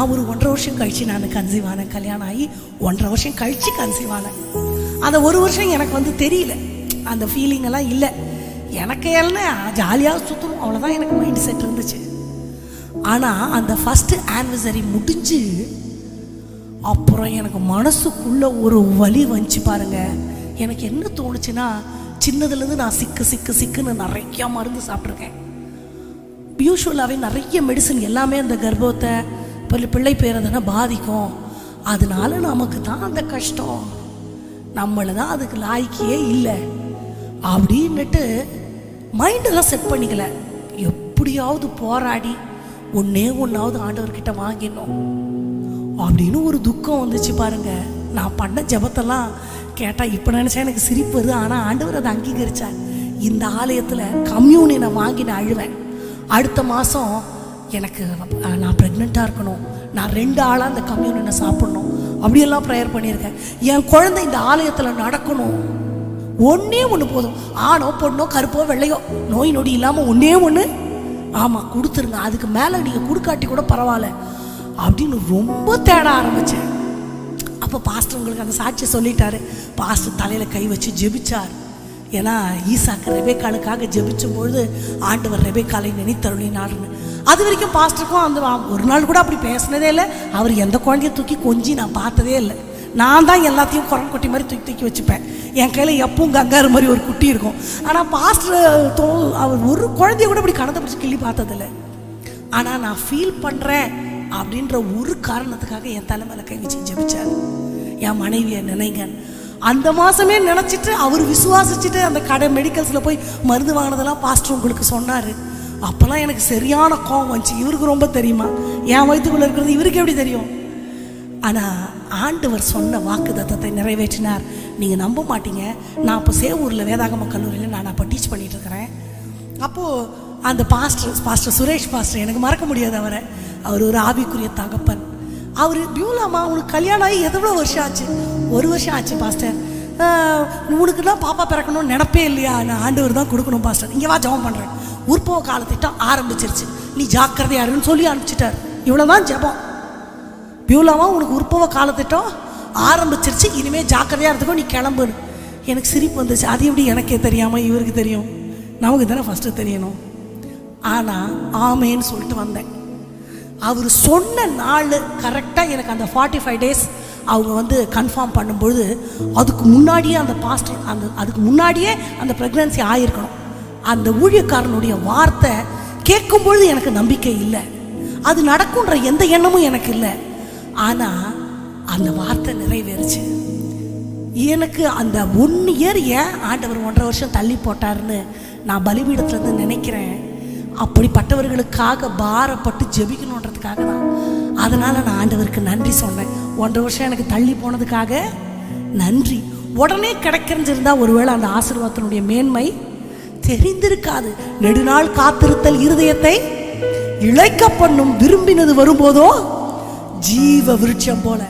நான் ஒரு ஒன்றரை வருஷம் கழித்து நான் கன்சீவ் ஆனேன் கல்யாணம் ஆகி ஒன்றரை வருஷம் கழிச்சு கன்சீவ் ஆனேன் அந்த ஒரு வருஷம் எனக்கு வந்து தெரியல. அந்த ஃபீலிங் எல்லாம் இல்லை. எனக்கு என்ன ஜாலியாக சுற்றணும் அவ்வளோதான் எனக்கு மைண்ட் செட் இருந்துச்சு. ஆனால் அந்த ஃபஸ்ட்டு ஆனிவர்சரி முடிஞ்சு அப்புறம் எனக்கு மனசுக்குள்ளே ஒரு வலி வந்துச்சு பாருங்கள் எனக்கு என்ன தோணுச்சுன்னா சின்னதுலேருந்து நான் சிக்கு சிக்கு சிக்குன்னு நிறையா மருந்து சாப்பிட்ருக்கேன் யூஸ்வலாகவே நிறைய மெடிசன் எல்லாமே அந்த கர்ப்பத்தை பிள்ளை பிள்ளை பேரதானே பாதிக்கும். அதனால நமக்கு தான் அந்த கஷ்டம். நம்மளை தான் அதுக்கு லாய்க்கியே இல்லை. அப்படின்னுட்டு மைண்டெல்லாம் செட் பண்ணிக்கல. எப்படியாவது போராடி ஒன்னே ஒன்றாவது ஆண்டவர்கிட்ட வாங்கிடணும். அப்படின்னு ஒரு துக்கம் வந்துச்சு பாருங்க. நான் பண்ண ஜெபத்தெல்லாம் கேட்டால் இப்போ நினச்சா எனக்கு சிரிப்பு வருது. ஆனால் ஆண்டவர் அதை அங்கீகரித்தார் இந்த ஆலயத்தில் கம்யூனியனை வாங்கி நான் அழுவேன். அடுத்த மாதம் எனக்கு நான் ப்ரெக்னெண்ட்டாக இருக்கணும். நான் ரெண்டு ஆளாக அந்த கம்யூனினை சாப்பிடணும். அப்படியெல்லாம் ப்ரேயர் பண்ணியிருக்கேன். என் குழந்தை இந்த ஆலயத்தில் நடக்கணும். ஒன்றே ஒன்று போதும். ஆணோ பொண்ணோ கருப்போ வெள்ளையோ நோய் நொடி இல்லாமல் ஒன்றே ஒன்று ஆமாம் கொடுத்துருங்க. அதுக்கு மேலே நீங்கள் கொடுக்காட்டி கூட பரவாயில்ல. அப்படின்னு ரொம்ப தேட ஆரம்பித்தேன் அப்போ பாஸ்டர் உங்களுக்கு அந்த சாட்சியை சொல்லிட்டாரு. பாஸ்டர் தலையில் கை வச்சு ஜெபிச்சார். ஏன்னா ஈசாக்கு ரெபேக்காலுக்காக ஜெபிச்சும் பொழுது ஆண்டவர் ரெபேக்காலை நினைத்தருளி அது வரைக்கும் பாஸ்டருக்கும் அந்த ஒரு நாள் கூட அப்படி பேசினதே இல்லை. அவர் எந்த குழந்தைய தூக்கி கொஞ்சி நான் பார்த்ததே இல்லை. நான் தான் எல்லாத்தையும் குரம் கொட்டி மாதிரி தூக்கி தூக்கி வச்சுப்பேன். என் கையில் எப்பவும் கங்காரு மாதிரி ஒரு குட்டி இருக்கும். ஆனால் பாஸ்டர் தோ அவர் ஒரு குழந்தைய கூட அப்படி கடந்த பிடிச்சி கிள்ளி பார்த்ததில்லை ஆனால் நான் ஃபீல் பண்ணுறேன் அப்படின்ற ஒரு காரணத்துக்காக என் தலைமையில் கை வச்சு ஜெபிச்சார். என் மனைவியை நினைங்க. அந்த மாதமே நினச்சிட்டு அவர் விசுவாசிச்சுட்டு அந்த கடை மெடிக்கல்ஸில் போய் மருந்து வாங்கினதெல்லாம் பாஸ்டர் உங்களுக்கு சொன்னார். அப்போல்லாம் எனக்கு சரியான கோவம் வந்துச்சு. இவருக்கு ரொம்ப தெரியுமா? என் வயிற்றுக்குள்ளே இருக்கிறது இவருக்கு எப்படி தெரியும்? ஆனால் ஆண்டவர் சொன்ன வாக்கு தத்தத்தை நிறைவேற்றினார். நீங்கள் நம்ப மாட்டீங்க. நான் அப்போ சேவூரில் வேதாகம கல்லூரியில் நான் அப்போ டீச் பண்ணிகிட்டு இருக்கிறேன். அப்போது அந்த பாஸ்டர் பாஸ்டர் சுரேஷ் பாஸ்டர் எனக்கு மறக்க முடியாது அவரை. அவர் ஒரு ஆவிக்குரிய தகப்பன். அவர் பியூலாமா உனக்கு கல்யாணம் ஆகி எவ்வளோ வருஷம் ஆச்சு? ஒரு வருஷம் ஆச்சு பாஸ்டர் உனக்கு தான் பாப்பா பிறக்கணும்னு நினப்பே இல்லையா? நான் ஆண்டவர் தான் கொடுக்கணும் பாஸ்டர் இங்கே வா ஜெபம் பண்ணுறேன் உற்பவ காலத்திட்டம் ஆரம்பிச்சிருச்சு. நீ ஜாக்கிரதையா இருன்னு சொல்லி அனுப்பிச்சிட்டார். இவ்வளோதான் ஜெபம். பியூலாமா உனக்கு உற்பவ காலத்திட்டம் ஆரம்பிச்சிருச்சு. இனிமேல் ஜாக்கிரதையாக இருந்துக்கோ நீ கிளம்புன்னு. எனக்கு சிரிப்பு வந்துச்சு. அது எப்படி எனக்கே தெரியாமல் இவருக்கு தெரியும்? நமக்கு தானே ஃபஸ்ட்டு தெரியணும். ஆனால் ஆமேன்னு சொல்லிட்டு வந்தேன். அவர் சொன்ன நாள் கரெக்டாக எனக்கு அந்த ஃபார்ட்டி ஃபைவ் டேஸ் அவங்க வந்து கன்ஃபார்ம் பண்ணும்பொழுது அதுக்கு முன்னாடியே அந்த பாஸ்டர் அந்த அதுக்கு முன்னாடியே அந்த ப்ரெக்னன்சி ஆகிருக்கணும் அந்த ஊழியக்காரனுடைய வார்த்தை கேட்கும் பொழுது எனக்கு நம்பிக்கை இல்லை. அது நடக்குன்ற எந்த எண்ணமும் எனக்கு இல்லை. ஆனால் அந்த வார்த்தை நிறைவேறுச்சு. எனக்கு அந்த ஒன் இயர் ஏன் ஆண்டவர் ஒன்றரை வருஷம் தள்ளி போட்டாருன்னு நான் பலிபீடத்துலேருந்து நினைக்கிறேன். அப்படிப்பட்டவர்களுக்காக பாரப்பட்டு ஜெபிக்கணுன்றதுக்காக தான். அதனால் நான் ஆண்டவருக்கு நன்றி சொன்னேன். ஒன்றரை வருஷம் எனக்கு தள்ளி போனதுக்காக நன்றி. உடனே கிடைக்கிறஞ்சிருந்தா ஒருவேளை அந்த ஆசீர்வாதத்தினுடைய மேன்மை தெரிந்திருக்காது. நெடுநாள் காத்திருத்தல் இருதயத்தை இழைக்க பண்ணும் விரும்பினது வரும்போதோ ஜீவ விருட்சம் போல.